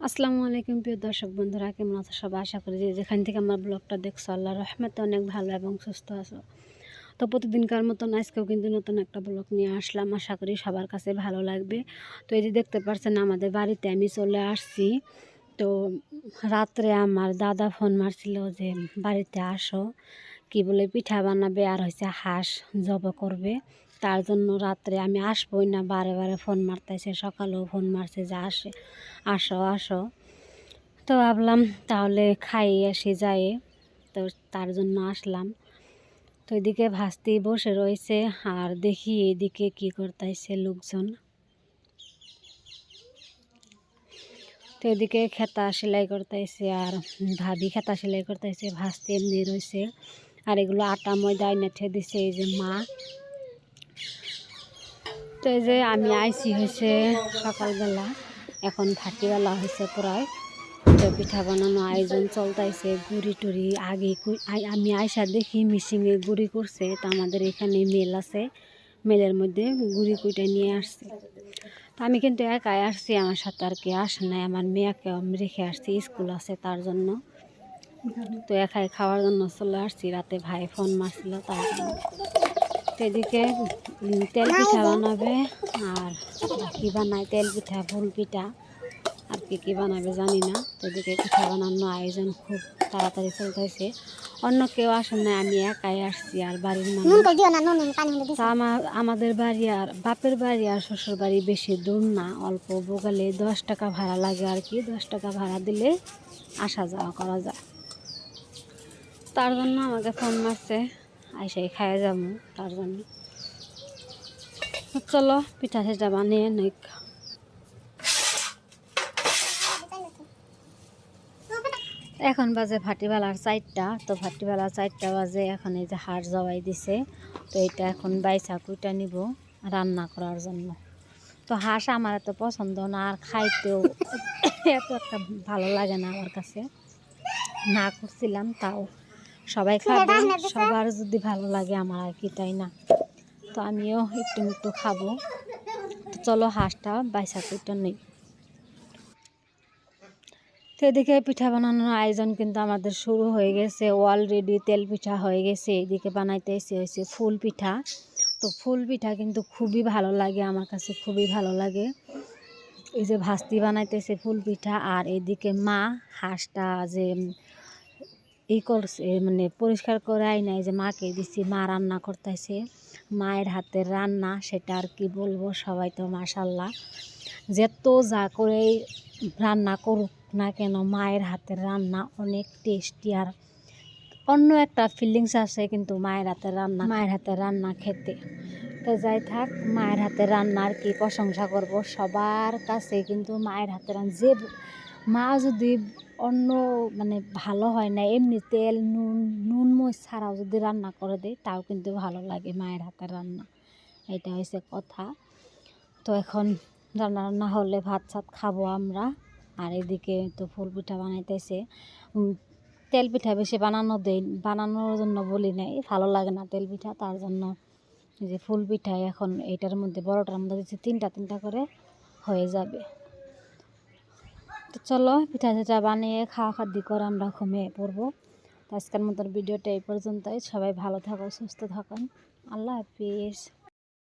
আসসালামু আলাইকুম প্রিয় দর্শক বন্ধুরা, কেমন আছো সবাই? আশা করি যে যেখান থেকে আমার ব্লগটা দেখছ আল্লাহ রহমতে অনেক ভালো এবং সুস্থ আছো। তো প্রতিদিনকার মতন আজকেও কিন্তু নতুন একটা ব্লগ নিয়ে আসলাম। আশা করি সবার কাছে ভালো লাগবে। তো এই যে দেখতে পাচ্ছেন আমাদের বাড়িতে আমি চলে আসছি। তো রাত্রে আমার দাদা ফোন মারছিল যে, বাড়িতে আসো। কি বলে পিঠা বানাবে? আর হয়েছে হাঁস, জব করবে। তার জন্য রাত্রে আমি আসবোই না, বারে বারে ফোন মারতেছে, সকালেও ফোন মারছে যে আসে, আসো আসো। তো ভাবলাম তাহলে খাই, আসি, যাই। তো তার জন্য আসলাম। তো এদিকে ভাস্তি বসে রয়েছে আর দেখি এদিকে কি করতেছে লোকজন। তো এদিকে খেতা সেলাই করতেছে আর ভাবি খেতা সেলাই করতেছে, ভাস্তি এমনি রয়েছে। আর এগুলো আটা ময়দা নেঠে দিছে, এই যে মা। তো এই যে আমি আইসি হয়েছে সকালবেলা, এখন ভাটিবেলা হয়েছে প্রায়। তো পিঠা বানানো আয়োজন চলতেছে গুড়ি টুড়ি আগে আমি আইসা দেখি মিশিংয়ে গুড়ি করছে, তো আমাদের এখানে মেল আছে, মেলের মধ্যে গুড়ি কুইটা নিয়ে আসছে। তো আমি কিন্তু একাই আসছি, আমার সাথে আর কে আসে নাই, আমার মেয়েকে আমি রেখে আসছি, স্কুল আছে তার জন্য। তো একাই খাওয়ার জন্য চলে আসছি, রাতে ভাই ফোন মারছিল তার জন্য। এদিকে তেল পিঠা বানাবে আর কি বানায় তেল পিঠা ফুল পিঠা আর কি কি বানাবে জানি না। এদিকে পিঠা বানানোর আয়োজন খুব তাড়াতাড়ি চলতেছে। অন্য কেউ আসে না আমি একাই আসছি আর বাড়ির মানুষ। আমাদের বাড়ি আর বাপের বাড়ি আর শ্বশুর বাড়ি বেশি দূর না অল্প বগালে দশ টাকা ভাড়া লাগে আর কি দশ টাকা ভাড়া দিলে আসা যাওয়া করা যায়। তার জন্য আমাকে ফোন মারছে। আইসাই খাইয়ে যাব তার জন্য চলো, পিঠা সেটা বানিয়ে নই এখন বাজে ভাটিবেলার চারটা তো ভাটিবেলার চারটা বাজে এখন এই যে হাড় জবাই দিছে, তো এটা এখন বাইসা কুইটা নিব রান্না করার জন্য। তো হাঁস আমার এত পছন্দ না আর খাইতেও এত একটা ভালো লাগে না আমার কাছে। না করছিলাম তাও। সবাই খাবে সবার যদি ভালো লাগে আমার আর কি তাই না? তো আমিও একটু একটু খাব। তো চলো হাঁসটা বাইসা কুইটা নেই। তো এদিকে পিঠা বানানোর আয়োজন কিন্তু আমাদের শুরু হয়ে গেছে। অলরেডি তেল পিঠা হয়ে গেছে। এদিকে বানাইতে এসে হয়েছে ফুল পিঠা। তো ফুল পিঠা কিন্তু খুবই ভালো লাগে আমার কাছে খুবই ভালো লাগে। এই যে ভাস্তি বানাইতেছে ফুল পিঠা আর এদিকে মা হাঁসটা যে ই করছে মানে পরিষ্কার করে আই নাই যে মাকে দিছি, মা রান্না করতেছে। মায়ের হাতের রান্না, সেটা আর কি বলব সবাই তো, মাশাল্লাহ। যেত যা করেই রান্না করুক না কেন, মায়ের হাতের রান্না অনেক টেস্টি আর অন্য একটা ফিলিংস আছে কিন্তু মায়ের হাতের রান্না, মায়ের হাতের রান্না খেতে। তো যাই থাক, মায়ের হাতের রান্নার কি প্রশংসা করব? সবার কাছে কিন্তু মায়ের হাতের রান্না যে মা যদি অন্য মানে ভালো হয় না, এমনি তেল, নুন নুন মরিচ ছাড়াও যদি রান্না করে দেয়, তাও কিন্তু ভালো লাগে মায়ের হাতের রান্না। এটা হয়েছে কথা। তো এখন রান্না রান্না হলে ভাত সাত খাব আমরা। আর এদিকে তো ফুল পিঠা বানাইতেছে। তেল পিঠা বেশি বানানো দেই, বানানোর জন্য বলি নাই। ভালো লাগে না তেল পিঠা, তার জন্য যে ফুল পিঠা এখন এইটার মধ্যে, বড়টার মধ্যে দিচ্ছে তিনটা তিনটা করে হয়ে যাবে। তো চলো পিঠা চিঠা বানিয়ে খাওয়া খাদ্য করে আমরা ঘুমিয়ে পড়ব। আজকের মতন ভিডিওটা এই পর্যন্তই। সবাই ভালো থাকো, সুস্থ থাকুন আল্লাহ হাফিজ।